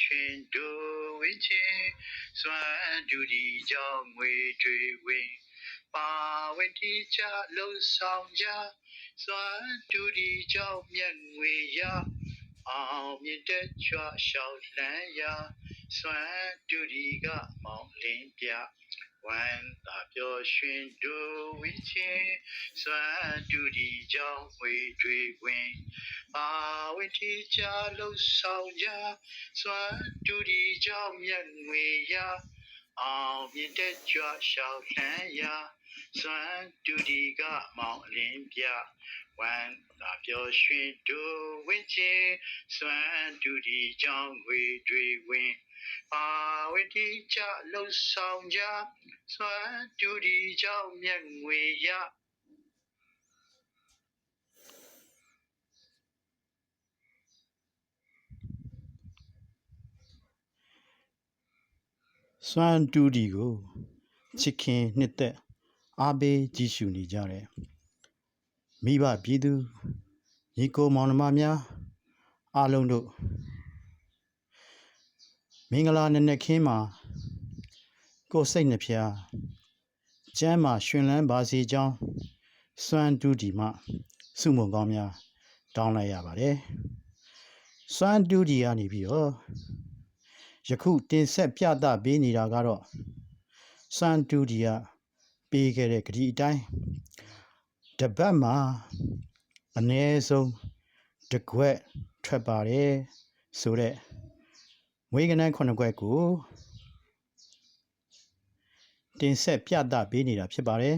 ရွှင်တို့ဝင်းချင်းစွမ်းဒူဒီကြောင့်ငွေတွေဝင်ပါဝင်တီချလှုပ်ဆောင်ကြစွမ်းဒူဒီကြောင့်မြတ်ငွေရအောင်မြင့်တဲ့ချွာရှောင်းလန်းရာစွမ်းဒူဒီကမောင်လင်းပြ ဝမ်းသာပျော်ရွှင်တို့ဝင်းချင်းစွမ်းဒူဒီကြောင့်ငွေတွေဝင်ပါဝင်တီချလှုပ်ဆောင်ကြစွမ်းဒူဒီကြောင့်မြတ်ငွေရအောင်မြင့်တဲ့ချွာရှောင်းလန်းရာစွမ်းဒူဒီကမောင်လင်း ပြဝမ်းသာပျော်ရွှင်တို့ဝင်းချင်းစွမ်းဒူဒီကြောင့်ငွေတွေဝင်ပါဝင်တီချလှုပ်ဆောင်ကြစွမ်းဒူဒီကြောင့်မြတ်ငွေရစွမ်းတူဒီကိုချစ်ခင်နှစ်သက်အားပေးကြည်ရှုနေကြတယ်မိဘပြည်သူညီကိုမောင်နှမများအားလုံးတို့ မင်္ဂလာနံနက်ခင်းမှာကိုယ်စိတ်နှဖျားကျမ်းမာရှင်လန်းပါစေကြောင်းစွမ်းတူဒီမှစုမုံကောင်းများတောင်းလိုက်ရပါတယ်စွမ်းတူဒီကနေပြီးတော့ယခုတင်ဆက်ပြသပေးနေတာကတော့စန်တူဒီယာပေးခဲ့တဲ့ဂရီအတိုင်းတပတ်မှာအနည်းဆုံးတစ်ခွက်ထွက်ပါတယ်ဆိုတော့ ငွေကနန်းခုနှစ်ခွက်ကိုတင်ဆက်ပြသပေးနေတာဖြစ်ပါတယ်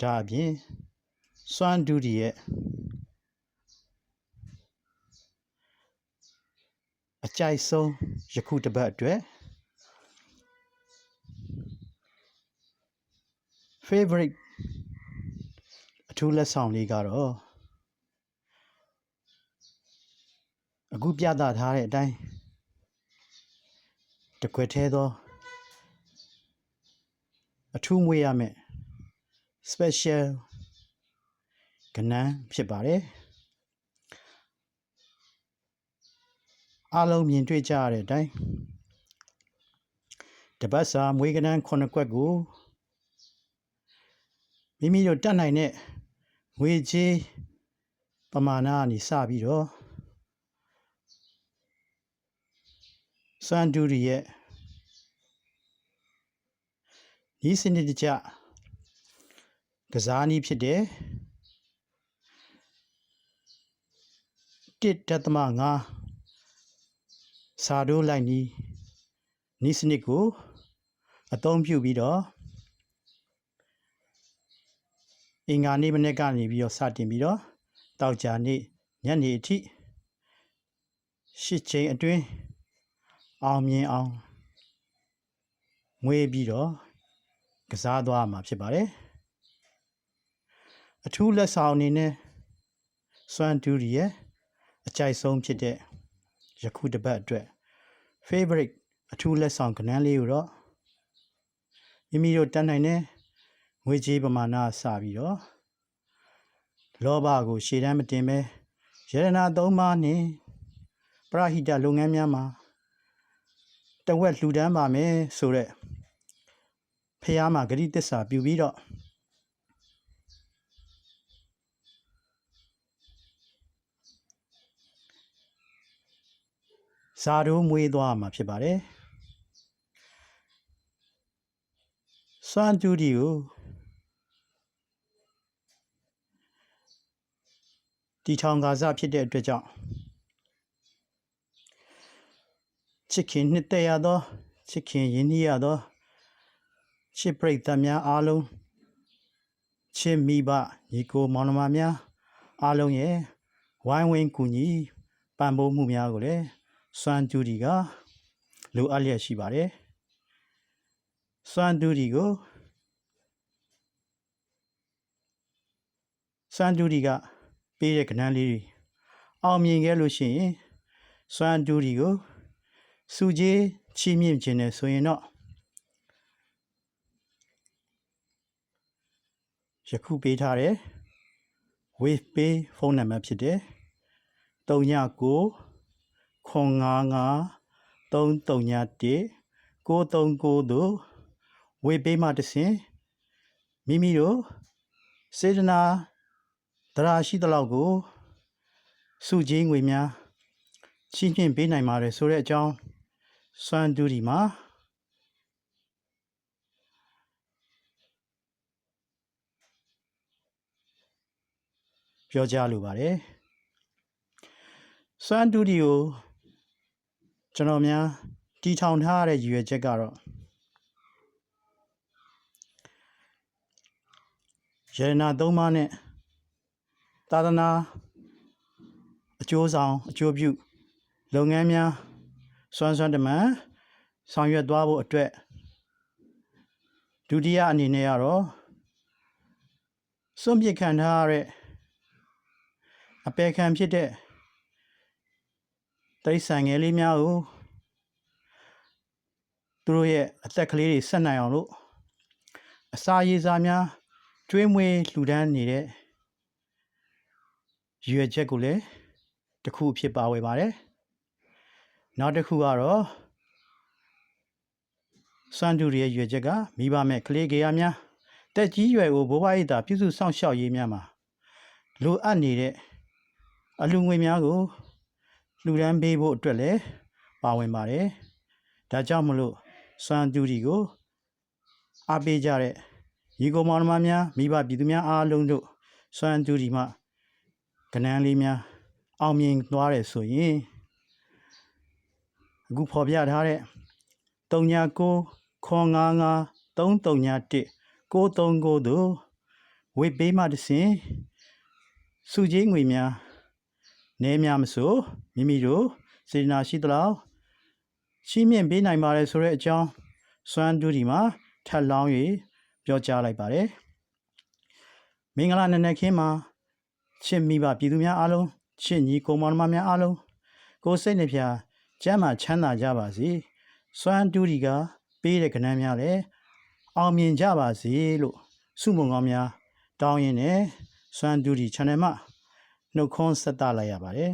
ဒါအပြင်စွမ်းဒူဒီရဲ့အကြိုက်ဆုံးယခုတစ်ပတ်အတွက် favorite အထူးလက်ဆောင်လေးကတော့ အခုပြသထားတဲ့အတိုင်းတစ်ခွက်သေးသောအထူးမွေးရမယ် special ကဏ္ဍဖြစ်ပါတယ်အားလုံးမြင်တွေ့ကြရတဲ့အတိုင်းတပတ်စာမွေးကနန်းခုနှစ်ကွက်ကိုမိမိတို့တတ်နိုင်တဲ့ငွေကြေးပမာဏကနေစပြီးတော့ စန်ဒူရီရဲ့ဤစနစ်တကျကစားနည်းဖြစ်တဲ့1.5စာဒိုးလိုက်နီးနီးစနစ်ကိုအသုံးပြုပြီးတော့အင်္ဂါနေ့မနေ့ကနေပြီးတော့စတင်ပြီးတော့တောက်ကြနေ့ညနေအထိရှစ်ချိန်အတွင်း အောင်မြင်အောင်ငွေပြီးတော့ကစားသွားမှာဖြစ်ပါတယ်အထူးလက်ဆောင်အနေနဲ့စွမ်ဒူရီရဲ့အကြိုက်ဆုံးဖြစ်တဲ့ယခုတစ်ပတ်အတွက် favorite အထူးလက်ဆောင်ကဏ္ဍလေးကိုတော့မိမိတို့တတ်နိုင်တဲ့ငွေကြေးပမာဏစပြီးတော့လောဘကိုရှေ့တန်းမတင်ပဲယရနာသုံးပါးနဲ့ပရဟိတလုပ်ငန်းများမှာ တဝက်လှူဒန်းပါမယ်ဆိုတော့ဖះမှာဂရိတစ္ဆာပြုပြီးတော့ဇာတို့မွေးသွားမှာဖြစ်ပါတယ်စွမ်းတူဒီကိုတီထောင်ကာစဖြစ်တဲ့အတွက်ကြောင့် ချစ်ခင်နှစ်သက်ရသောချစ်ခင်ရင်းနှီးရသောချစ်ပရိသတ်များအားလုံးချစ်မိဘညီကိုမောင်နှမများအားလုံးရဲ့ဝိုင်းဝန်းကူညီပံ့ပိုးမှုများကိုလည်းစွမ်းတူဒီကလိုအပ်လျက်ရှိပါတယ်စွမ်းတူဒီကိုစွမ်းတူဒီကပေးတဲ့ကဏ္ဍလေးတွေအောင်မြင်ခဲ့လို့ရှိရင်စွမ်းတူဒီကို စုကြည်ချီးမြှင့်ခြင်းနဲ့ဆိုရင်တော့ယခုပေးထားတဲ့ wave pay ဖုန်းနံပါတ်ဖြစ်တဲ့39ခွန်55 331 939တို့ဝေပေးမှတဆင်မိမိတို့စေတနာတရာရှိသလောက်ကိုစုချင်းငွေများချင်းချင်းပေးနိုင်ပါတယ်ဆိုတဲ့အကြောင်း စွမ်းတူဒီမှာပြောကြားလိုပါတယ်စွမ်းတူဒီကိုကျွန်တော်များတီထောင်ထားရတဲ့ရည်ရွယ်ချက်ကတော့ရတနာသုံးပါးနဲ့သာသနာအကျိုးဆောင်အကျိုးပြုလုပ်ငန်းများ စွမ်းစွမ်းတမန်ဆောင်ရွက်သွားဖို့အတွက်ဒုတိယအနေနဲ့ကတော့စွန့်ပစ်ခံထားရတဲ့အပေခံဖြစ်တဲ့တိရစ္ဆာန်ငယ်လေးများကိုသူတို့ရဲ့အသက်ကလေးတွေဆက်နိုင်အောင်လို့အစာရေစာများကျွေးမွေးလှူဒန်းနေတဲ့ရည်ရွယ်ချက်ကိုလည်းတစ်ခုအဖြစ်ပါဝင်ပါတယ် နောက်တစ်ခုကတော့စွမ်းတူရဲ့ရည်ရွယ်ချက်ကမိဘမဲ့ကလေးကေရများတက်ကြီးရွယ်ကိုဘိုးဘွားရိပ်သာပြုစုစောင့်ရှောက်ရေးများမှာလိုအပ်နေတဲ့အလူငွေများကိုလှူဒန်းပေးဖို့အတွက်လည်းပါဝင်ပါတယ်ဒါကြောင့်မလို့စွမ်းတူဒီကိုအားပေးကြတဲ့ညီကောင်မောင်နှမများမိဘပြည်သူများအားလုံးတို့စွမ်းတူဒီမှာကနန်းလေးများအောင်မြင်သွားတယ်ဆိုရင် အခုဖော်ပြထားတဲ့39ခွန်55 331 939တို့ဝေပေးမှတစဉ်စုချင်းငွေများနဲများမဆိုမိမိတို့စေတနာရှိသလောက်ရှိမြင့်ပေးနိုင်ပါတယ်ဆိုတဲ့အကြောင်းစွမ်းတူဒီမှာထပ်လောင်း၍ပြောကြားလိုက်ပါတယ်မင်္ဂလာနံနက်ခင်းမှာချစ်မိဘပြည်သူများအားလုံးချစ်ညီကိုမောင်နှမများအားလုံးကိုယ်စိတ်နှဖျား ကျမ်းမာချမ်းသာကြပါစေစွမ်းတူဒီကပေးတဲ့ကဏ္ဍများလည်းအောင်မြင်ကြပါစေလို့ဆုမွန်ကောင်းများတောင်းရင်းနဲ့စွမ်းတူဒီ channel မှာနှုတ်ခွန်းဆက်သလိုက်ရပါတယ်